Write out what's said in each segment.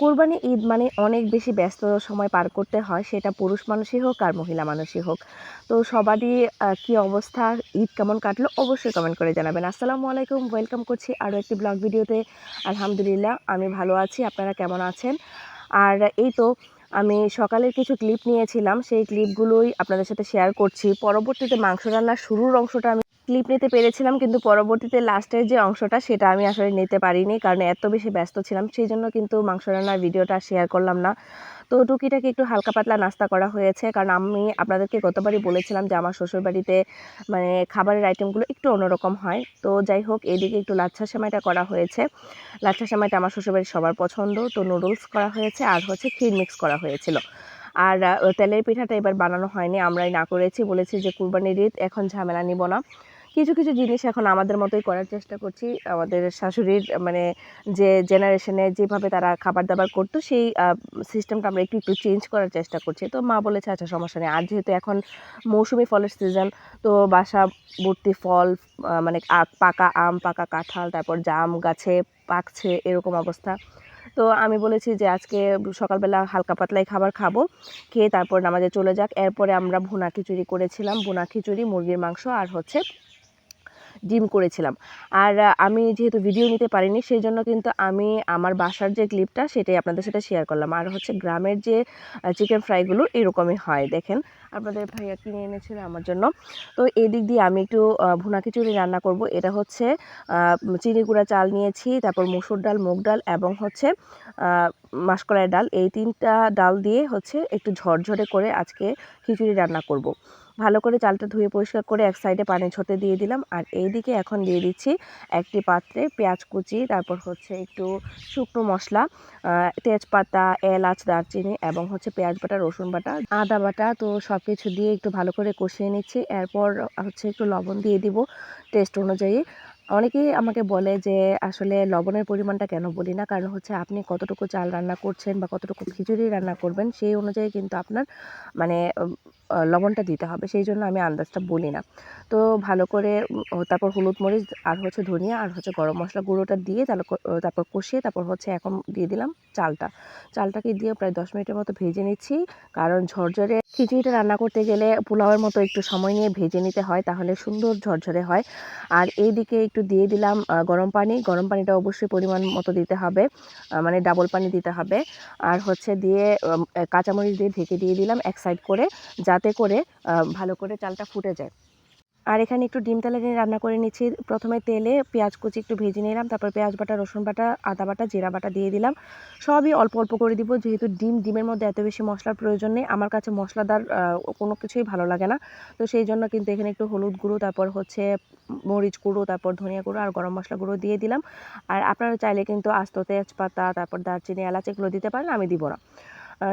কোরবানি ঈদ মানে অনেক বেশি ব্যস্ত সময় পার করতে হয়, সেটা পুরুষ মানুষই হোক আর মহিলা মানুষই হোক। তো সবারই কি অবস্থা? ঈদ কেমন কাটলো? অবশ্যই কমেন্ট করে জানাবেন। আসসালামু আলাইকুম ওয়েলকাম করছি আরও একটি ব্লগ ভিডিওতে। আলহামদুলিল্লাহ, আমি ভালো আছি, আপনারা কেমন আছেন? আর এই তো, আমি সকালের কিছু ক্লিপ নিয়েছিলাম, সেই ক্লিপগুলোই আপনাদের সাথে শেয়ার করছি। পরবর্তীতে মাংস রান্নার শুরুর অংশটা আমি ক্লিপ নিতে পেরেছিলাম, কিন্তু পরবর্তীতে লাস্টের যে অংশটা সেটা আমি আসলে নিতে পারিনি, কারণ এত বেশি ব্যস্ত ছিলাম, সেই জন্য কিন্তু মাংস রান্নার ভিডিওটা শেয়ার করলাম না। তো টুকিটাকে একটু হালকা পাতলা নাস্তা করা হয়েছে, কারণ আমি আপনাদেরকে গতবারই বলেছিলাম যে আমার শ্বশুরবাড়িতে মানে খাবারের আইটেমগুলো একটু অন্যরকম হয়। তো যাই হোক, এদিকে একটু লাচ্ছা সেমাইটা করা হয়েছে। লাচ্ছা সেমাইটা আমার শ্বশুরবাড়ির সবার পছন্দ, তো নুডলস করা হয়েছে আর হচ্ছে ক্ষীর মিক্স করা হয়েছিল। আর তেলের পিঠাটা এবার বানানো হয়নি, আমরাই না করেছি, বলেছি যে কুরবানির ঈদ, এখন ঝামেলা নিব না। কিছু কিছু জিনিস এখন আমাদের মতোই করার চেষ্টা করছি। আমাদের শাশুড়ির মানে যে জেনারেশনে যেভাবে তারা খাবার দাবার করতো, সেই সিস্টেমটা আমরা একটু একটু চেঞ্জ করার চেষ্টা করছি। তো মা বলেছে আচ্ছা সমস্যা নেই। আর যেহেতু এখন মৌসুমি ফলের সিজন তো বাসা ভর্তি ফল মানে পাকা আম, পাকা কাঁঠাল, তারপর জাম গাছে পাকছে, এরকম অবস্থা। তো আমি বলেছি যে, আজকে সকালবেলা হালকা পাতলাই খাবার খাব, খেয়ে তারপর নামাজে চলে যাক। এরপরে আমরা ভুনা খিচুড়ি করেছিলাম, ভুনা খিচুড়ি, মুরগির মাংস আর হচ্ছে ডিম করেছিলাম। আর আমি যেহেতু ভিডিও নিতে পারিনি সেই জন্য কিন্তু আমি আমার বাসার যে ক্লিপটা সেটাই আপনাদের সাথে শেয়ার করলাম। আর হচ্ছে গ্রামের যে চিকেন ফ্রাইগুলো এরকমই হয় দেখেন। আপনাদের ভাইয়া কিনে এনেছিল আমার জন্য। তো এই দিক দিয়ে আমি একটু ভুনা খিচুড়ি রান্না করব। এটা হচ্ছে চিনি গুঁড়া চাল নিয়েছি তারপর মসুর ডাল মুগ ডাল এবং হচ্ছে আহ, মাসকলাই ডাল। এই তিনটা ডাল দিয়ে হচ্ছে একটু ঝরঝরে করে আজকে খিচুড়ি রান্না করব। ভালো করে চালটা ধুয়ে পরিষ্কার করে এক সাইডে পানি ছোটে দিয়ে দিলাম। আর এইদিকে এখন দিয়ে দিচ্ছি একটি পাত্রে পেঁয়াজ কুচি, তারপর হচ্ছে একটু শুকনো মশলা তেজপাতা, এলাচ, দারচিনি এবং হচ্ছে পেঁয়াজ বাটা, রসুন বাটা, আদা বাটা। তো সব কিছু দিয়ে একটু ভালো করে কষিয়ে নিচ্ছি। এরপর হচ্ছে একটু লবণ দিয়ে দিব টেস্ট অনুযায়ী। অনেকেই আমাকে বলে যে আসলে লবণের পরিমাণটা কেন বলি না, কারণ হচ্ছে আপনি কতটুকু চাল রান্না করছেন বা কতটুকু খিচুড়ি রান্না করবেন সেই অনুযায়ী কিন্তু আপনার মানে লবণটা দিতে হবে, সেই জন্য আমি আন্দাজটা বলি না। তো ভালো করে তারপর হলুদ মরিচ আর হচ্ছে ধনিয়া আর হচ্ছে গরম মশলা গুঁড়োটা দিয়ে তাহলে তারপর কষিয়ে তারপর হচ্ছে এখন দিয়ে দিলাম চালটা। চালটাকে দিয়ে প্রায় দশ মিনিটের মতো ভেজে নিচ্ছি, কারণ ঝরঝরে খিচুড়িটা রান্না করতে গেলে পোলাওয়ের মতো একটু সময় নিয়ে ভেজে নিতে হয়, তাহলে সুন্দর ঝরঝরে হয়। আর এইদিকে একটু দিয়ে দিলাম গরম পানি, গরম পানিটা অবশ্যই পরিমাণ মতো দিতে হবে মানে ডাবল পানি দিতে হবে। আর হচ্ছে দিয়ে কাঁচামরিচ দিয়ে ঢেকে দিয়ে দিলাম এক সাইড করে যাতে করে ভালো করে চালটা ফুটে যায়। আর এখানে একটু ডিম তেলে নিয়ে রান্না করে নিচ্ছি। প্রথমে তেলে পেঁয়াজ কুচি একটু ভেজে নিলাম, তারপর পেঁয়াজ বাটা, রসুন বাটা, আদা বাটা, জিরা বাটা দিয়ে দিলাম। সবই অল্প অল্প করে দিব, যেহেতু ডিম, ডিমের মধ্যে এত বেশি মশলার প্রয়োজন নেই। আমার কাছে মশলাদার কোনো কিছুই ভালো লাগে না। তো সেই জন্য কিন্তু এখানে একটু হলুদ গুঁড়ো, তারপর হচ্ছে মরিচ গুঁড়ো, তারপর ধনিয়া গুঁড়ো আর গরম মশলা গুঁড়ো দিয়ে দিলাম। আর আপনারা চাইলে কিন্তু আস্ত তেজপাতা, তারপর দারচিনি, এলাচ এগুলো দিতে পারেন, আমি দিব না।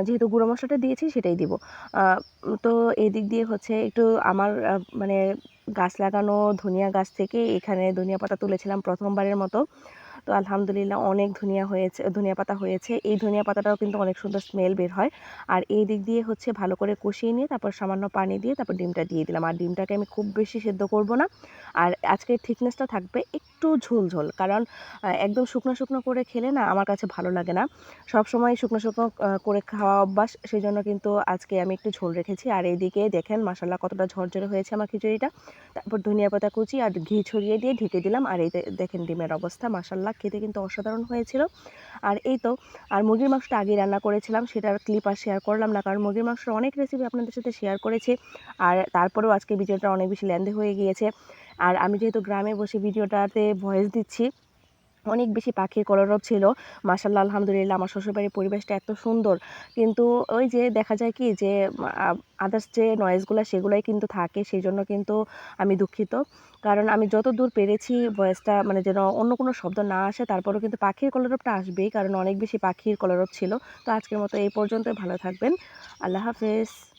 যেহেতু গুঁড়ো মশলাটা দিয়েছি সেটাই দিব। তো এদিক দিয়ে হচ্ছে একটু আমার মানে গাছ লাগানো, ধনিয়া গাছ থেকে এখানে ধনিয়া পাতা তুলেছিলাম প্রথমবারের মতো। তো আলহামদুলিল্লাহ অনেক ধনিয়া হয়েছে, ধনিয়া পাতা হয়েছে। এই ধনিয়া পাতাটাও কিন্তু অনেক সুন্দর স্মেল বের হয়। আর এই দিক দিয়ে হচ্ছে ভালো করে কষিয়ে নিয়ে তারপর সামান্য পানি দিয়ে তারপর ডিমটা দিয়ে দিলাম। আর ডিমটাকে আমি খুব বেশি সেদ্ধ করব না। আর আজকের থিকনেসটা থাকবে একটু ঝোল ঝোল কারণ একদম শুকনো শুকনো করে খেলে না আমার কাছে ভালো লাগে না। সব সময় শুকনো শুকনো করে খাওয়া অভ্যাস সেই জন্য কিন্তু আজকে আমি একটু ঝোল রেখেছি। আর এইদিকে দেখেন মাসাল্লাহ কতটা ঝরঝরে হয়েছে আমার খিচুড়িটা। তারপর ধনিয়া পাতা কুচি আর ঘি ছড়িয়ে দিয়ে ঢেকে দিলাম। আর এই দেখেন ডিমের অবস্থা মাসাল্লাহ খেতে কিন্তু অসাধারণ হয়েছিল। আর এই তো, আর মুরগির মাংসটা আগে রান্না করেছিলাম সেটার ক্লিপ আর শেয়ার করলাম না। কারণ মুরগির মাংসের অনেক রেসিপি আপনাদের সাথে শেয়ার করেছি। আর তারপরেও আজকে ভিডিওটা অনেক বেশি লেন্দি হয়ে গিয়েছে। আর আমি যেহেতু গ্রামে বসে ভিডিওটাতে ভয়েস দিচ্ছি, অনেক বেশি পাখির কলরব ছিল। মাসাল্লাহ আলহামদুলিল্লাহ, আমার শ্বশুরবাড়ির পরিবেশটা এত সুন্দর। কিন্তু ওই যে দেখা যায় কি যে আদার্স যে নয়েজগুলো সেগুলোই কিন্তু থাকে সেই জন্য কিন্তু আমি দুঃখিত। কারণ আমি যত দূর পেরেছি ভয়েসটা মানে যেন অন্য কোনো শব্দ না আসে, তারপরেও কিন্তু পাখির কলরবটা আসবেই, কারণ অনেক বেশি পাখির কলরব ছিল। তো আজকের মতো এই পর্যন্তই, ভালো থাকবেন। আল্লাহ হাফেজ।